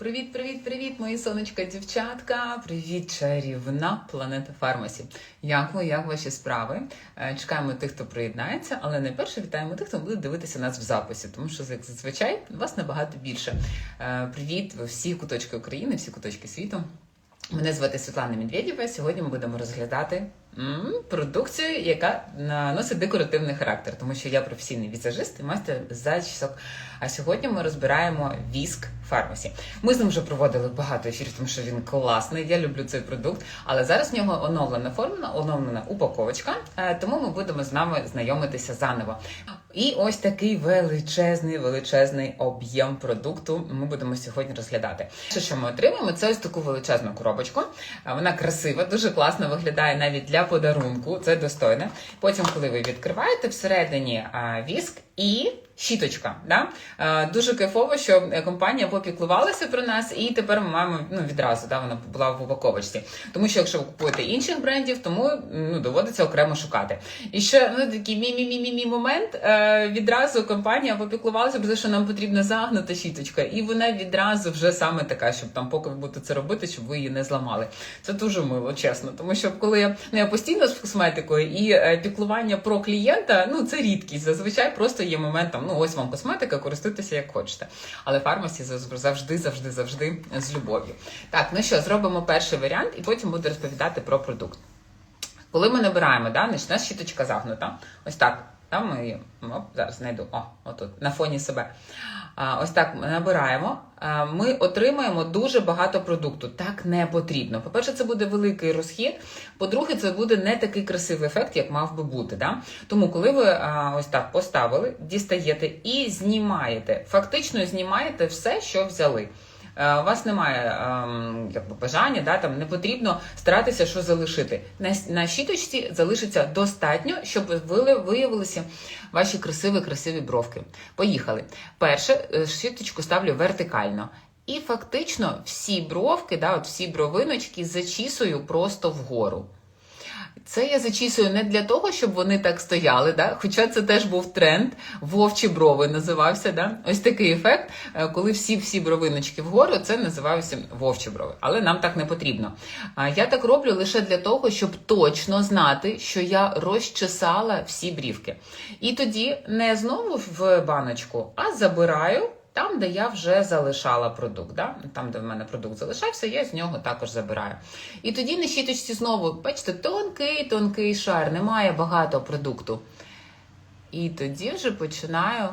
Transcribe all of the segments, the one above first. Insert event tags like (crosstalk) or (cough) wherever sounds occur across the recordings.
Привіт, привіт, привіт, мої сонечка, дівчатка! Привіт, чарівна планета Фармасі. Як ви, як ваші справи? Е, Чекаємо тих, хто приєднається, але найперше вітаємо тих, хто буде дивитися нас в записі, тому що як зазвичай вас набагато більше. Е, Привіт, ви всі куточки України, всі куточки світу. Мене звати Світлана Медведєва. Сьогодні ми будемо розглядати продукцію, яка носить декоративний характер, тому що я професійний візажист і майстер зачісок. А сьогодні ми розбираємо віск фармасі. Ми з ним вже проводили багато ефірів, тому що він класний. Я люблю цей продукт. Але зараз в нього оновлена формула, оновлена упаковочка. е, Тому ми будемо з нами знайомитися заново. І ось такий величезний, величезний об'єм продукту ми будемо сьогодні розглядати. Що, що ми отримаємо? Це ось таку величезну коробочку. Вона красива, дуже класно виглядає навіть для подарунку. Це достойне. Потім, коли ви відкриваєте, всередині віск і щіточка. Да? Дуже кайфово, що е, компанія попіклувалася про нас, і тепер ми маємо ну, відразу, да, вона була в упаковочці. Тому що якщо ви купуєте інших брендів, тому ну, доводиться окремо шукати. І ще ну, такий мі-мі-мі-мі момент. Е, відразу компанія попіклувалася, про те, що нам потрібна загнута щіточка, і вона відразу вже саме така, щоб там, поки ви будете це робити, щоб ви її не зламали. Це дуже мило, чесно. Тому що коли я, ну, я постійно з косметикою і е, піклування про клієнта, ну це рідкість. Зазвичай просто є момент там, ну ось вам косметика, користуйтеся як хочете. Але фармасі завжди, завжди, завжди з любов'ю. Так, ну що, зробимо перший варіант, і потім буду розповідати про продукт. Коли ми набираємо, да, у нас щіточка загнута. Ось так. Там ми оп, зараз знайду. О, отут, на фоні себе. Ось так набираємо. Ми отримаємо дуже багато продукту. Так не потрібно. По-перше, це буде великий розхід. По-друге, це буде не такий красивий ефект, як мав би бути. Да? Тому, коли ви ось так поставили, дістаєте і знімаєте, фактично знімаєте все, що взяли. Е, У вас немає ем, якби, бажання, да, там не потрібно старатися, що залишити. На, на щіточці залишиться достатньо, щоб ви виявилися ваші красиві, красиві бровки. Поїхали. Перше, е, щіточку ставлю вертикально. І фактично всі бровки, да, от всі бровиночки зачісую просто вгору. Це я зачісую не для того, щоб вони так стояли, да? хоча це теж був тренд, вовчі брови називався. Да? Ось такий ефект, е, коли всі-всі бровиночки вгору, це називаються вовчі брови. Але нам так не потрібно. Я так роблю лише для того, щоб точно знати, що я розчесала всі брівки. І тоді не знову в баночку, а забираю. Там, де я вже залишала продукт, да? там, де в мене продукт залишався, я з нього також забираю. І тоді на щіточці знову, бачите, тонкий, тонкий шар, немає багато продукту. І тоді вже починаю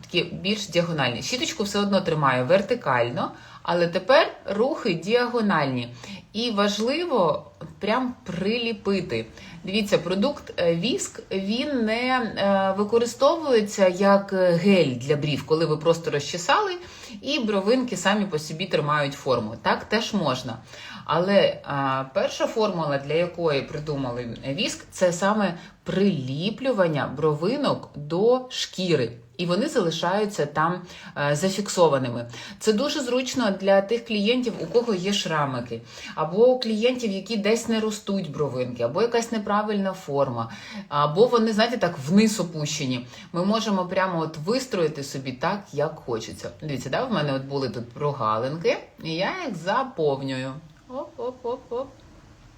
такі більш діагональні. Щіточку все одно тримаю вертикально, але тепер рухи діагональні. І важливо прям приліпити. Дивіться, продукт е, віск він не е, використовується як е, гель для брів, коли ви просто розчесали, і бровинки самі по собі тримають форму. Так теж можна. Але а, перша формула, для якої придумали віск, це саме приліплювання бровинок до шкіри. І вони залишаються там е, зафіксованими. Це дуже зручно для тих клієнтів, у кого є шрамики, або у клієнтів, які десь не ростуть бровинки, або якась неправильна форма, або вони, знаєте, так вниз опущені. Ми можемо прямо от вистроїти собі так, як хочеться. Дивіться, да, в мене от були тут прогалинки, і я їх заповнюю. Оп-оп-оп-оп.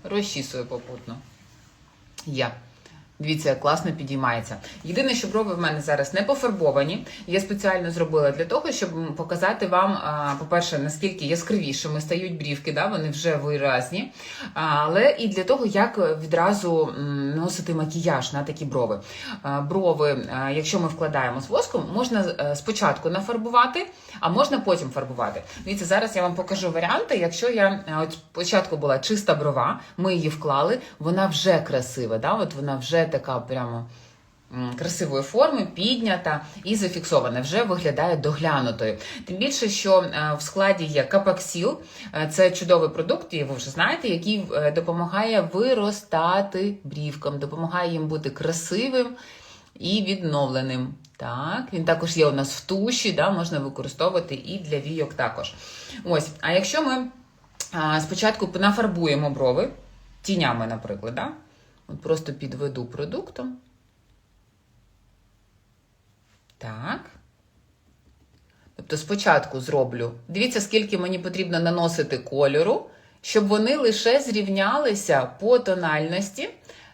Розчісую попутно. Я. Дивіться, як класно підіймається. Єдине, що брови в мене зараз не пофарбовані. Я спеціально зробила для того, щоб показати вам, по-перше, наскільки яскравішими стають брівки, да, вони вже виразні. Але і для того, як відразу носити макіяж на такі брови. Брови, якщо ми вкладаємо з воском, можна е, спочатку нафарбувати, а можна потім фарбувати. Дивіться, зараз я вам покажу варіанти. Якщо я е, от спочатку була чиста брова, ми її вклали, вона вже красива, да? от вона вже така прямо. Красивої форми, піднята і зафіксована, вже виглядає доглянутою. Тим більше, що е, в складі є капаксіл, Е, це чудовий продукт, і ви вже знаєте, який е, допомагає виростати брівкам, допомагає їм бути красивим і відновленим. Так, він також є у нас в туші, да, можна використовувати і для війок також. Ось, а якщо ми спочатку нафарбуємо брови, тінями, наприклад, да? От просто підведу продуктом. Так. Тобто спочатку зроблю. Дивіться, скільки мені потрібно наносити кольору, щоб вони лише зрівнялися по тональності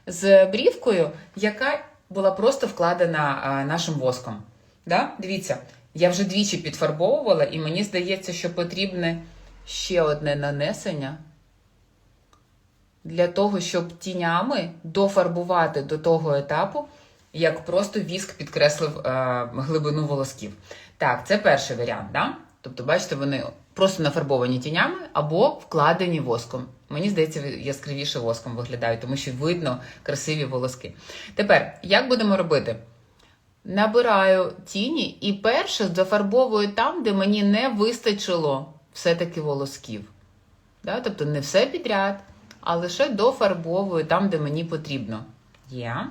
з брівкою, яка була просто вкладена нашим воском. Да? Дивіться, я вже двічі підфарбовувала, і мені здається, що потрібне ще одне нанесення для того, щоб тінями дофарбувати до того етапу, як просто віск підкреслив е, глибину волосків. Так, це перший варіант. Да? Тобто, бачите, вони просто нафарбовані тінями або вкладені воском. Мені здається, яскравіше воском виглядають, тому що видно красиві волоски. Тепер, як будемо робити? Набираю тіні і перше зафарбовую там, де мені не вистачило все-таки волосків. Да? Тобто не все підряд, а лише дофарбовую там, де мені потрібно. Є.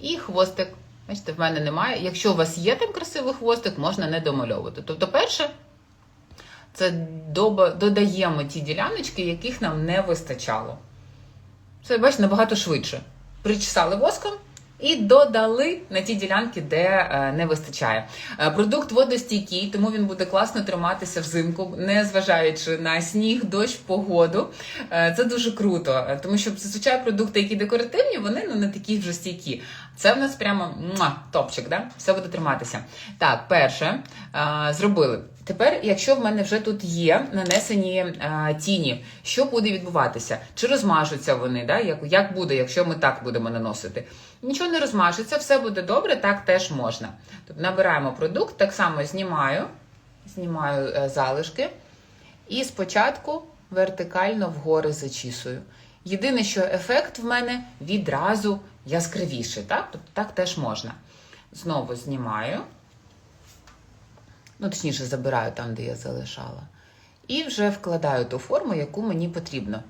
І хвостик. Бачите, в мене немає. Якщо у вас є там красивий хвостик, можна не домальовувати. Тобто, перше, це додаємо ті діляночки, яких нам не вистачало. Це, бачите, набагато швидше. Причесали воском і додали на ті ділянки, де е, не вистачає. Е, продукт водостійкий, тому він буде класно триматися взимку, не зважаючи на сніг, дощ, погоду. Е, це дуже круто, тому що зазвичай продукти, які декоративні, вони ну, не такі вже стійкі. Це в нас прямо муа, топчик, да? все буде триматися. Так, перше е, зробили. Тепер, якщо в мене вже тут є нанесені е, тіні, що буде відбуватися? Чи розмажуться вони? Да? Як, як буде, якщо ми так будемо наносити? Нічого не розмажеться, все буде добре, так теж можна. Тобто набираємо продукт, так само знімаю, знімаю е, залишки і спочатку вертикально вгори зачісую. Єдине, що ефект в мене відразу яскравіший, так? Тобто так теж можна. Знову знімаю. Ну, точніше, забираю там, де я залишала. І вже вкладаю ту форму, яку мені потрібно.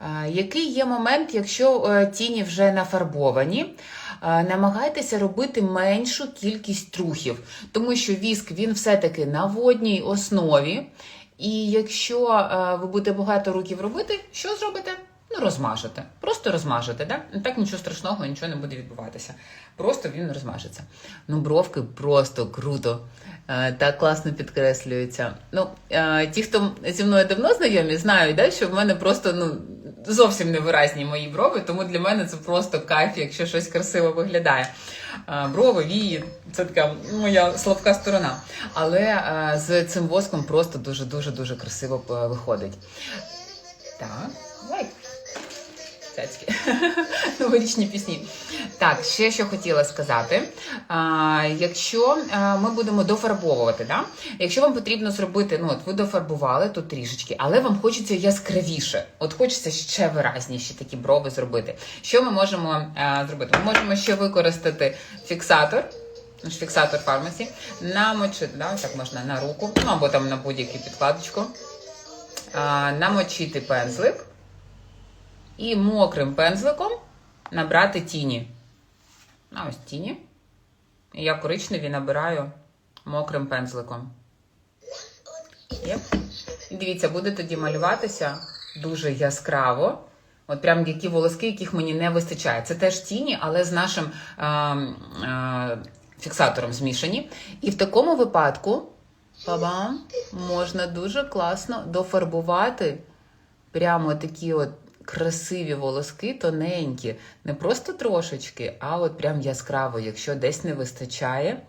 Е, Який є момент, якщо е, тіні вже нафарбовані, е, намагайтеся робити меншу кількість трухів, тому що віск він все-таки на водній основі. І якщо ви будете багато руків робити, що зробите? Ну, розмажете. Просто розмажете, да? Так нічого страшного, нічого не буде відбуватися. Просто він розмажеться. Ну, бровки просто круто. Е, Так класно підкреслюються. Ну, е, ті, хто зі мною давно знайомі, знають, да, що в мене просто ну, зовсім невиразні мої брови, тому для мене це просто кайф, якщо щось красиво виглядає. Е, Брови, вії, це така моя слабка сторона. Але з цим воском просто дуже-дуже дуже красиво виходить. Так, лайк. Цяцьки. (laughs) Новорічні пісні. Так, ще що хотіла сказати. А, якщо ми будемо дофарбовувати, да? якщо вам потрібно зробити, ну от ви дофарбували тут трішечки, але вам хочеться яскравіше, от хочеться ще виразніші такі брови зробити. Що ми можемо а, зробити? Ми можемо ще використати фіксатор. Фіксатор фармасі, намочити, да, так можна на руку, ну або там на будь-яку підкладочку, а, намочити пензлик і мокрим пензликом набрати тіні. А ось тіні. І я коричневі набираю мокрим пензликом. І дивіться, буде тоді малюватися дуже яскраво. От прям які волоски, яких мені не вистачає. Це теж тіні, але з нашим е, е, фіксатором змішані. І в такому випадку можна дуже класно дофарбувати прямо такі от красиві волоски, тоненькі, не просто трошечки, а от прям яскраво, якщо десь не вистачає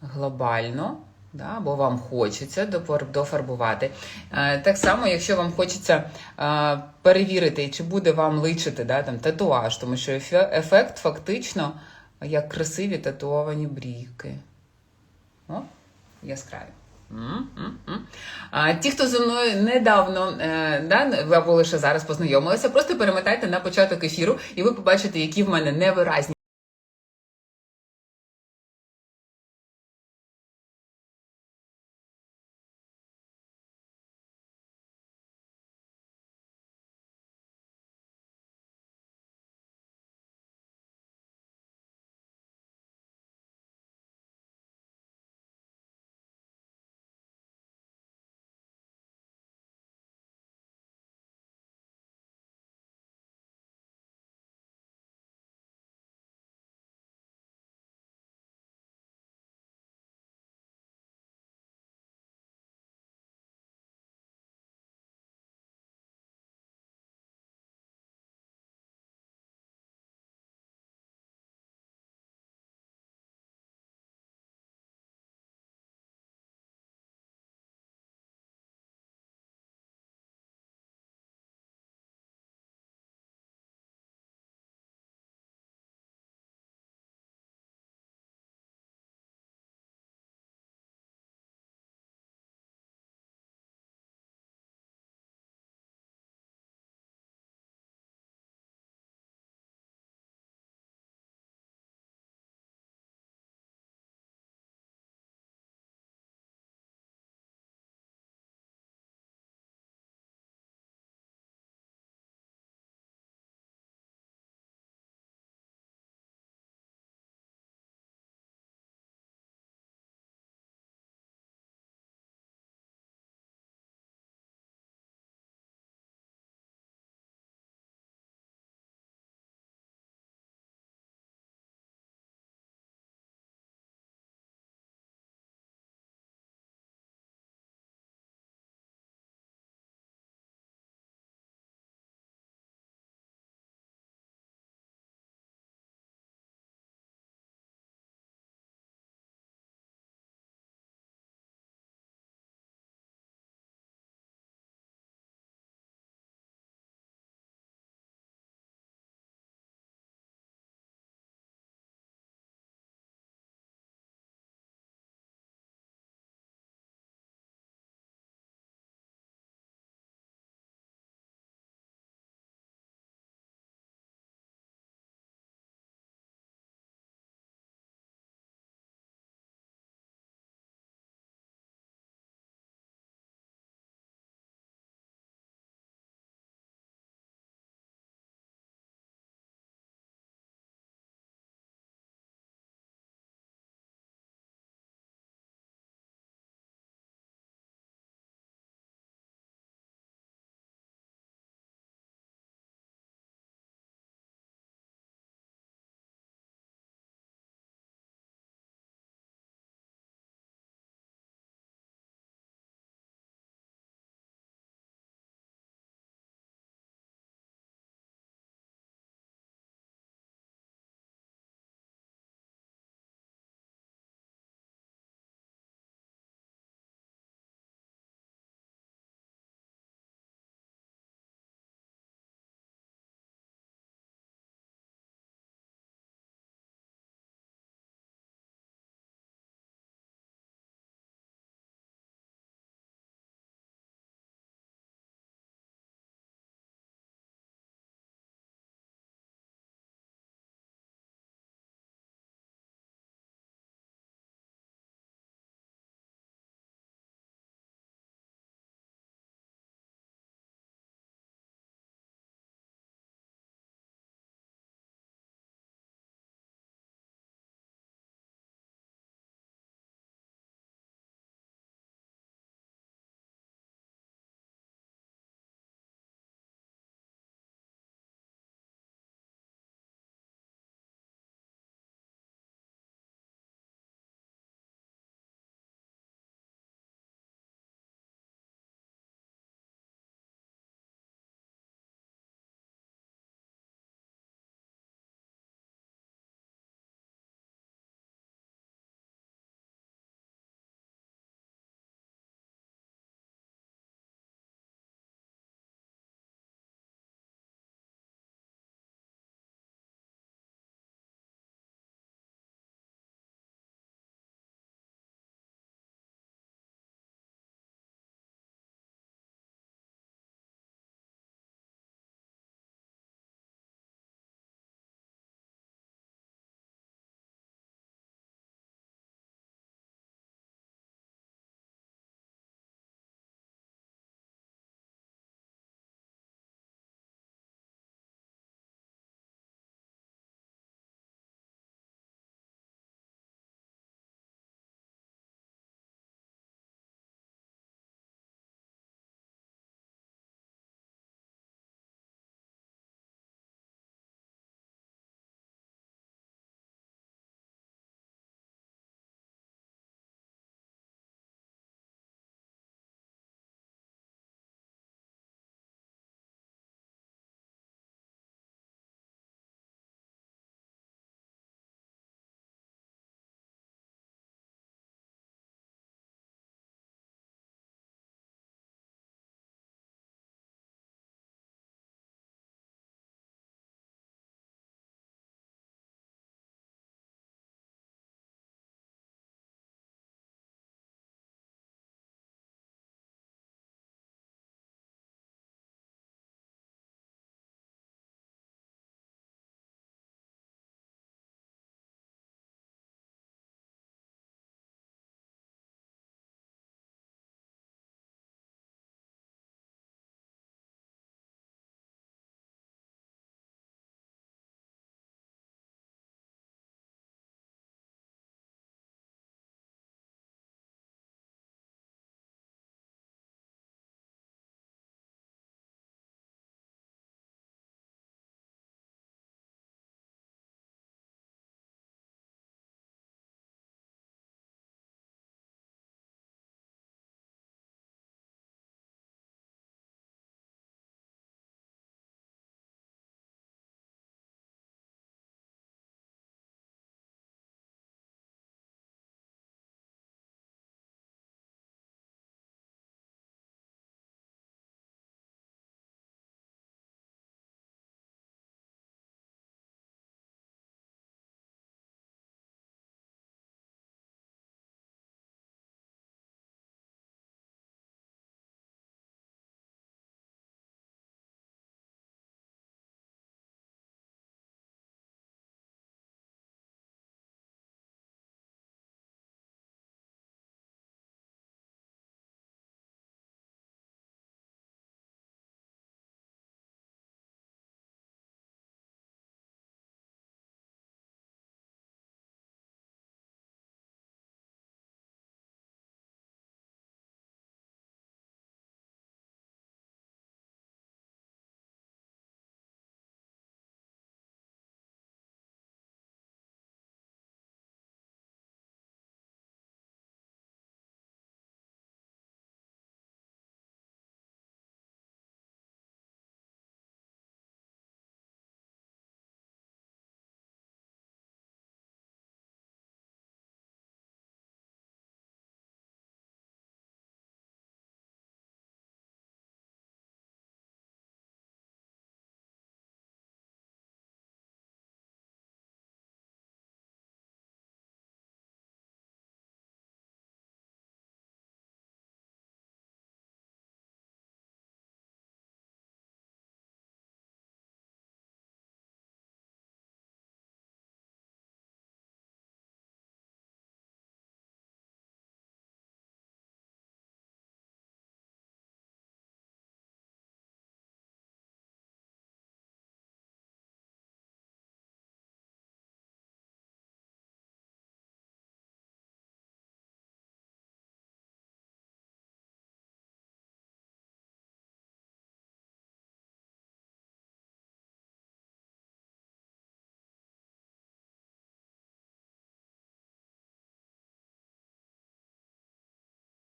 глобально. Да, бо вам хочеться дофарбувати. Е, так само, якщо вам хочеться е, перевірити, чи буде вам личити да, там, татуаж, тому що ефект фактично як красиві татуовані брівки. О, яскраві. А, ті, хто зі мною недавно е, да, або лише зараз познайомилися, просто перемотайте на початок ефіру, і ви побачите, які в мене невиразні.